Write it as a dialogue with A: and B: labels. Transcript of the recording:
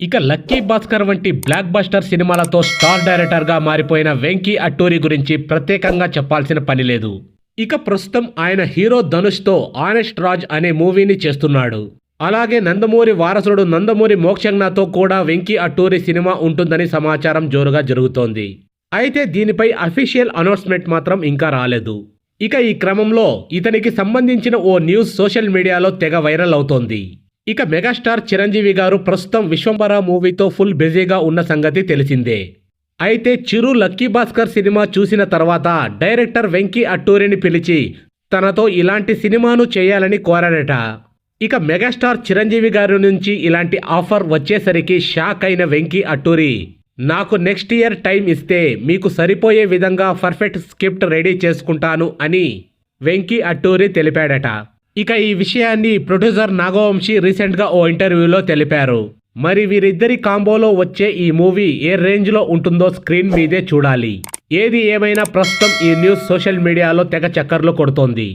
A: ఇక లక్కీ భాస్కర్ వంటి block buster సినిమాలతో స్టార్ డైరెక్టర్గా మారిపోయిన వెంకీ అట్టూరి గురించి ప్రత్యేకంగా చెప్పాల్సిన పని లేదు. ఇక ప్రస్తుతం ఆయన హీరో ధనుష్తో ఆనెస్ట్ రాజ్ అనే మూవీని చేస్తున్నాడు. అలాగే నందమూరి వారసుడు నందమూరి మోక్షజ్ఞతో కూడా వెంకీ అట్టూరి సినిమా ఉంటుందని సమాచారం జోరుగా జరుగుతోంది. అయితే దీనిపై అఫీషియల్ అనౌన్స్మెంట్ మాత్రం ఇంకా రాలేదు. ఇక ఈ క్రమంలో ఇతనికి సంబంధించిన ఓ న్యూస్ సోషల్ మీడియాలో తెగ వైరల్ అవుతోంది. ఇక మెగాస్టార్ చిరంజీవి గారు ప్రస్తుతం విశ్వంబర మూవీతో ఫుల్ బిజీగా ఉన్న సంగతి తెలిసిందే. అయితే చిరు లక్కీ భాస్కర్ సినిమా చూసిన తర్వాత డైరెక్టర్ వెంకీ అట్టూరిని పిలిచి తనతో ఇలాంటి సినిమాను చేయాలని కోరాడట. ఇక మెగాస్టార్ చిరంజీవి గారి నుంచి ఇలాంటి ఆఫర్ వచ్చేసరికి షాక్ అయిన వెంకీ అట్టూరి నాకు నెక్స్ట్ ఇయర్ టైం ఇస్తే మీకు సరిపోయే విధంగా పర్ఫెక్ట్ స్క్రిప్ట్ రెడీ చేసుకుంటాను అని వెంకీ అట్టూరి తెలిపాడట. ఇక ఈ విషయాన్ని ప్రొడ్యూసర్ నాగవంశీ రీసెంట్గా ఓ ఇంటర్వ్యూలో తెలిపారు. మరి వీరిద్దరి కాంబోలో వచ్చే ఈ మూవీ ఏ రేంజ్లో ఉంటుందో స్క్రీన్ మీదే చూడాలి. ఏది ఏమైనా ప్రస్తుతం ఈ న్యూస్ సోషల్ మీడియాలో తెగ చక్కర్లు కొడుతోంది.